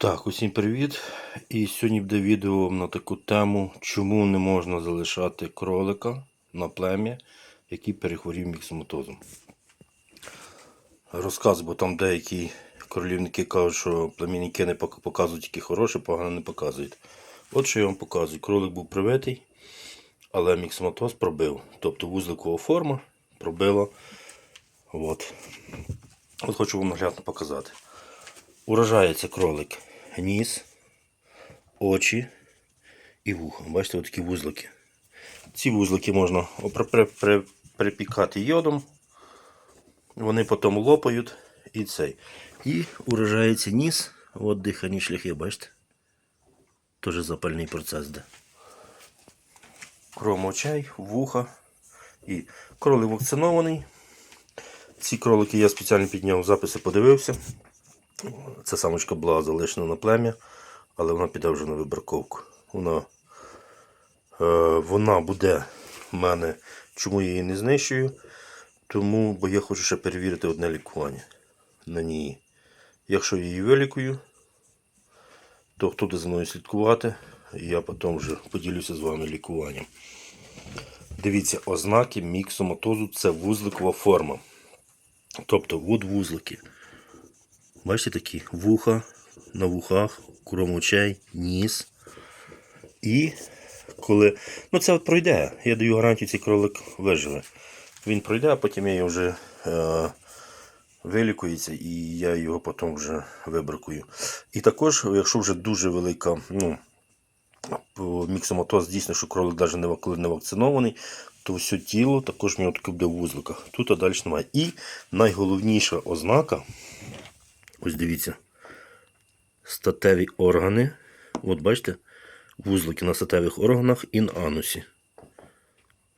Так, усім привіт. І сьогодні буде відео на таку тему, чому не можна залишати кролика на плем'я, який перехворів міксоматозом. Розказ, бо там деякі королівники кажуть, що племінники не показують тільки хороше, погано не показують. От що я вам показую. Кролик був привитий, але міксоматоз пробив. Тобто вузликова форма пробила. От. От хочу вам наглядно показати. Уражається кролик ніс, очі і вухо. Бачите, такі вузлики. Ці вузлики можна припікати йодом. Вони потім лопають і цей. І уражається ніс, от дихальні шляхи, бачите? Теж запальний процес де. Кром очей, вуха. І кролик вакцинований. Ці кролики я спеціально підняв записи, подивився. Ця самочка була залишена на плем'я, але вона піде вже на вибраковку. Вона, е, вона буде в мене, чому я її не знищую, тому, бо я хочу ще перевірити одне лікування на ній. Якщо я її вилікую, то хто буде за мною слідкувати, я потім вже поділюся з вами лікуванням. Дивіться, ознаки міксоматозу це вузликова форма. Тобто от вузлики. Бачите такі вуха на вухах, кром очей, ніс. І коли. Ну це от пройде. Я даю гарантію, цей кролик виживе. Він пройде, а потім я його вже е, вилікується і я його потім вже вибракую. І також, якщо вже дуже велика, ну, міксоматоз дійсно, що кролик навіть не, коли не вакцинований, то все тіло також в нього буде в вузликах. Тут а далі немає. І найголовніша ознака. Ось дивіться. Статеві органи. От бачите, вузлики на статевих органах і на анусі.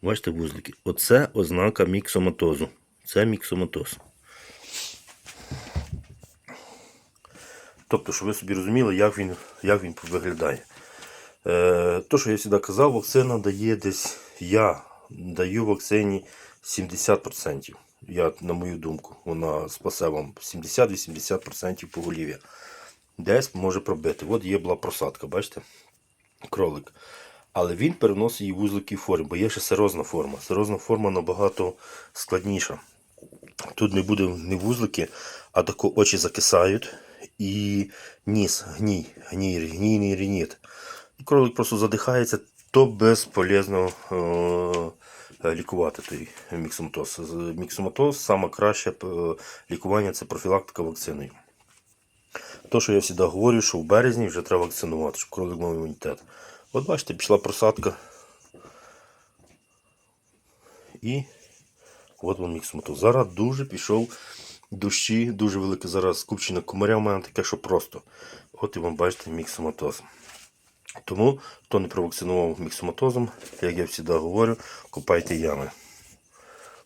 Бачите вузлики? Оце ознака міксоматозу. Це міксоматоз. Тобто, щоб ви собі розуміли, як він, як він виглядає. Е, то, що я завжди казав, вакцина дає десь, я даю вакцині 70%. Я, на мою думку, вона спасе вам 70-80% поголів'я. Десь може пробити. От є була просадка, бачите? Кролик. Але він переносить її вузлики формі, бо є ще серозна форма. Серозна форма набагато складніша. Тут не буде не вузлики, а тако очі закисають і ніс, гній, гній, гнійний рініт. Кролик просто задихається, то безполезно е, лікувати той міксоматоз. Міксоматоз саме краще е, лікування це профілактика вакциною. То, що я завжди говорю, що в березні вже треба вакцинувати, щоб кролик мав імунітет. От бачите, пішла просадка. І от вам міксоматоз. Зараз дуже пішов дощі, дуже велике зараз скупчення комаря в мене таке, що просто. От і вам бачите міксоматоз. Тому, хто не провакцинував міксоматозом, як я завжди говорю, купайте ями.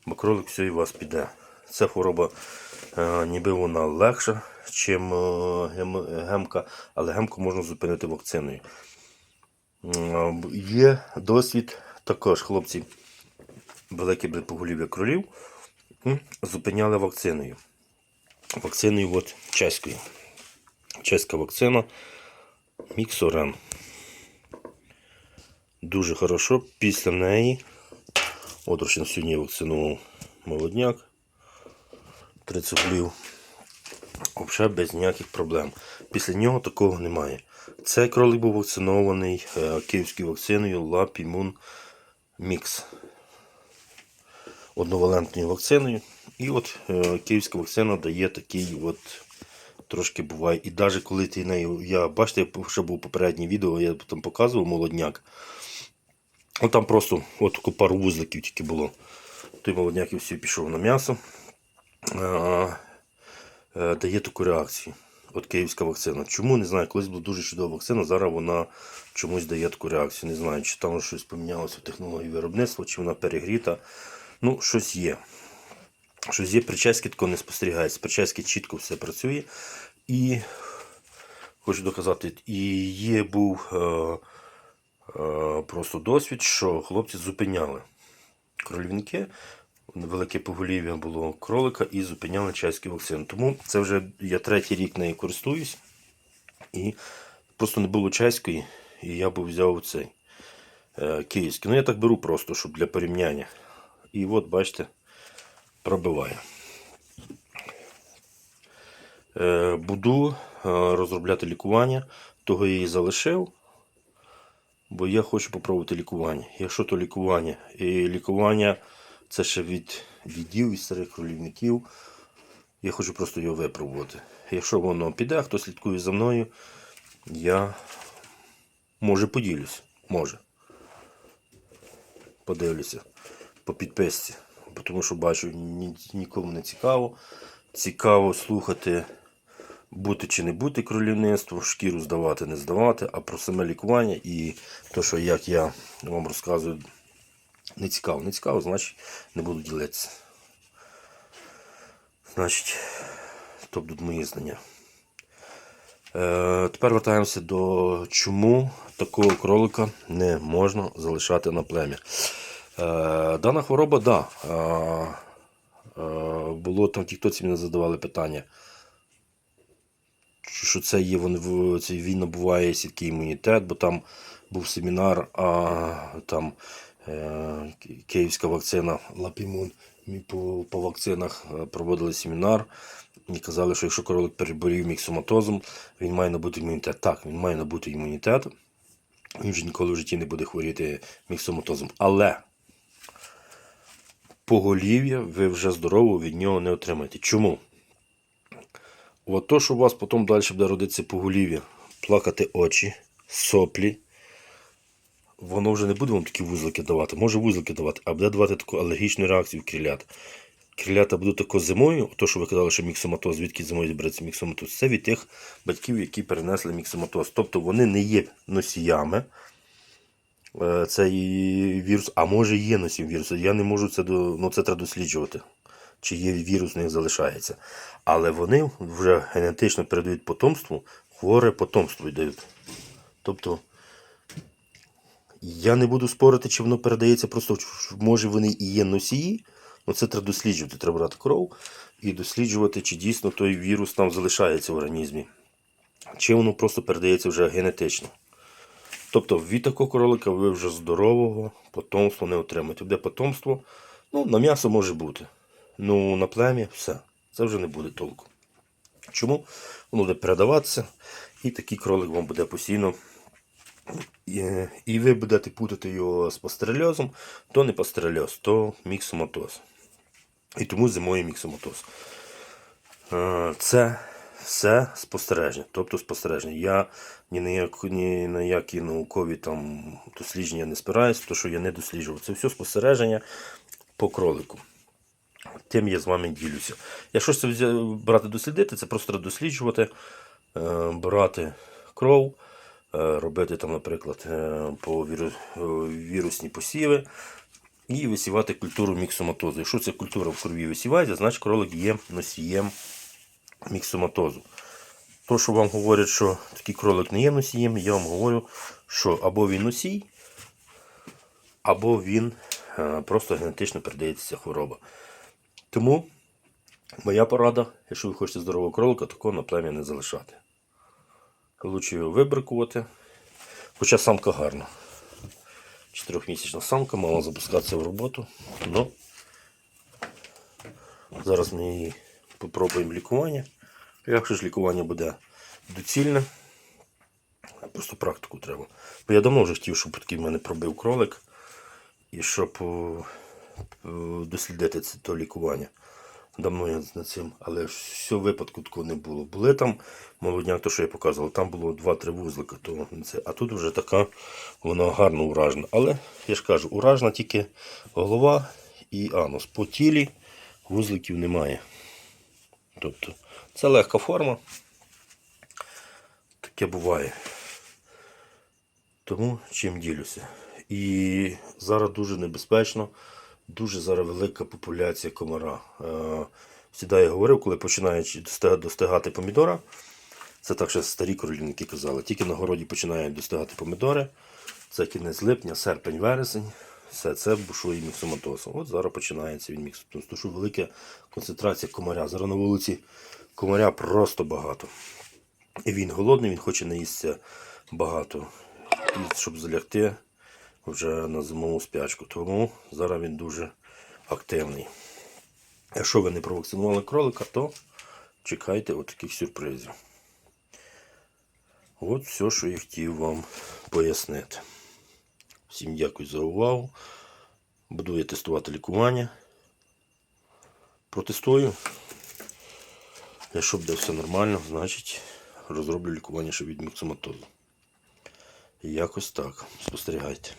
Бо кролик все і вас піде. Ця хвороба е, ніби вона легша, ніж гемка, але гемку можна зупинити вакциною. М, Є досвід також, хлопці, велике поголів'я кролів зупиняли вакциною. Вакциною от чеською. Чеська вакцина Міксорен. Дуже хорошо. Після неї. От ось сьогодні вакцинував молодняк. 30 голів. Взагалі без ніяких проблем. Після нього такого немає. Цей кролик був вакцинований е, київською вакциною Лапімун Мікс. Одновалентною вакциною. І от е, київська вакцина дає такий от трошки буває. І навіть коли ти нею. Я бачите, що був попереднє відео, я там показував молодняк. От там просто от пару вузликів тільки було. Той молодняк і все пішов на м'ясо. Е, дає таку реакцію. От київська вакцина. Чому не знаю, колись була дуже чудова вакцина, зараз вона чомусь дає таку реакцію. Не знаю, чи там щось помінялося в технології виробництва, чи вона перегріта. Ну, щось є. Щось є, прически такого не спостерігається. Прически чітко все працює. І хочу доказати, і є був е, просто досвід, що хлопці зупиняли кролівники. Велике поголів'я було кролика і зупиняли чеські вакцини. Тому це вже я третій рік нею користуюсь. І просто не було чеської, і я би взяв цей е, київський. Ну я так беру просто, щоб для порівняння. І от, бачите, пробиває. Е, буду е, розробляти лікування, того я її залишив, бо я хочу попробувати лікування. Якщо то лікування, і лікування це ще від відів від старих кролівників, я хочу просто його випробувати. Якщо воно піде, хто слідкує за мною, я може поділюсь. Може. Подивлюся по підписці. Тому що бачу, ні, нікому не цікаво. Цікаво слухати, бути чи не бути кролівництвом, шкіру здавати, не здавати, а про саме лікування і те, що як я вам розказую, не цікаво. Не цікаво, значить не буду ділитися. Значить, то будуть мої знання. Е, тепер вертаємося до чому такого кролика не можна залишати на плем'я. Е, дана хвороба, да. Е, е, було там в тіктоці мені задавали питання. Що це є, вони, це він набуває сіткий імунітет, бо там був семінар, а там е, київська вакцина Лапімун. По, по вакцинах е, проводили семінар і казали, що якщо кролик переболів міксоматозом, він має набути імунітет. Так, він має набути імунітет. Він вже ніколи в житті не буде хворіти міксоматозом. Але поголів'я ви вже здорово від нього не отримаєте. Чому? От то, що у вас потім далі буде родитися поголів'я, плакати очі, соплі, воно вже не буде вам такі вузлики давати. Може вузлики давати, а буде давати таку алергічну реакцію в крилят. Крилята будуть тако зимою, то, що ви казали, що міксоматоз, звідки зимою береться міксоматоз, це від тих батьків, які перенесли міксоматоз. Тобто вони не є носіями е, цей вірус, а може є носієм вірусу. Я не можу це ну, це треба досліджувати, чи є вірус в них залишається. Але вони вже генетично передають потомству, хворе потомство дають. Тобто я не буду спорити, чи воно передається, просто може вони і є носії. Ну це треба досліджувати. Треба брати кров і досліджувати, чи дійсно той вірус там залишається в організмі, чи воно просто передається вже генетично. Тобто від такого кролика ви вже здорового потомства не отримаєте. Буде потомство, ну, на м'ясо може бути. Ну, на плем'я все. Це вже не буде толку. Чому? Воно буде передаватися, і такий кролик вам буде постійно. І, ви будете путати його з пастерельозом, то не пастерельоз, то міксоматоз. І тому зимою міксоматоз. Е, Це все спостереження. Тобто спостереження. Я ні на, як, ні на які наукові там дослідження не спираюсь, тому що я не досліджував. Це все спостереження по кролику. Тим я з вами ділюся. Якщо це брати дослідити, це просто досліджувати, е, брати кров, е, робити там, наприклад, е, по вірусні посіви і висівати культуру міксоматозу. Якщо ця культура в крові висівається, значить кролик є носієм міксоматозу. То, що вам говорять, що такий кролик не є носієм, я вам говорю, що або він носій, або він просто генетично передається ця хвороба. Тому моя порада, якщо ви хочете здорового кролика, такого на плем'я не залишати. Лучше його вибрикувати. Хоча самка гарна. Чотирьохмісячна самка, мала запускатися в роботу. Но зараз ми її попробуємо лікування. Якщо ж лікування буде доцільне, просто практику треба. Бо я давно вже хотів, щоб такий в мене пробив кролик. І щоб о, дослідити це то лікування. Давно я над цим, але все випадку такого не було. Були там молодняк, то що я показував, там було 2-3 вузлика, то це, а тут вже така вона гарно уражена. Але я ж кажу, уражена тільки голова і анус. По тілі вузликів немає. Тобто це легка форма. Таке буває. Тому чим ділюся. І зараз дуже небезпечно, дуже зараз велика популяція комара. Е, Всіда я говорив, коли починають достигати помідора, це так ще старі королівники казали, тільки на городі починають достигати помідори, це кінець липня, серпень, вересень, все це бушує міксоматоз. От зараз починається він міксоматоз, тому що велика концентрація комаря. Зараз на вулиці комаря просто багато. І він голодний, він хоче наїсться багато, і щоб залягти вже на зимову спячку. Тому зараз він дуже активний. Якщо ви не провакцинували кролика, то чекайте от сюрпризів. От все, що я хотів вам пояснити. Всім дякую за увагу. Буду я тестувати лікування. Протестую. Якщо буде все нормально, значить розроблю лікування ще від міксоматозу. Якось так. Спостерігайте.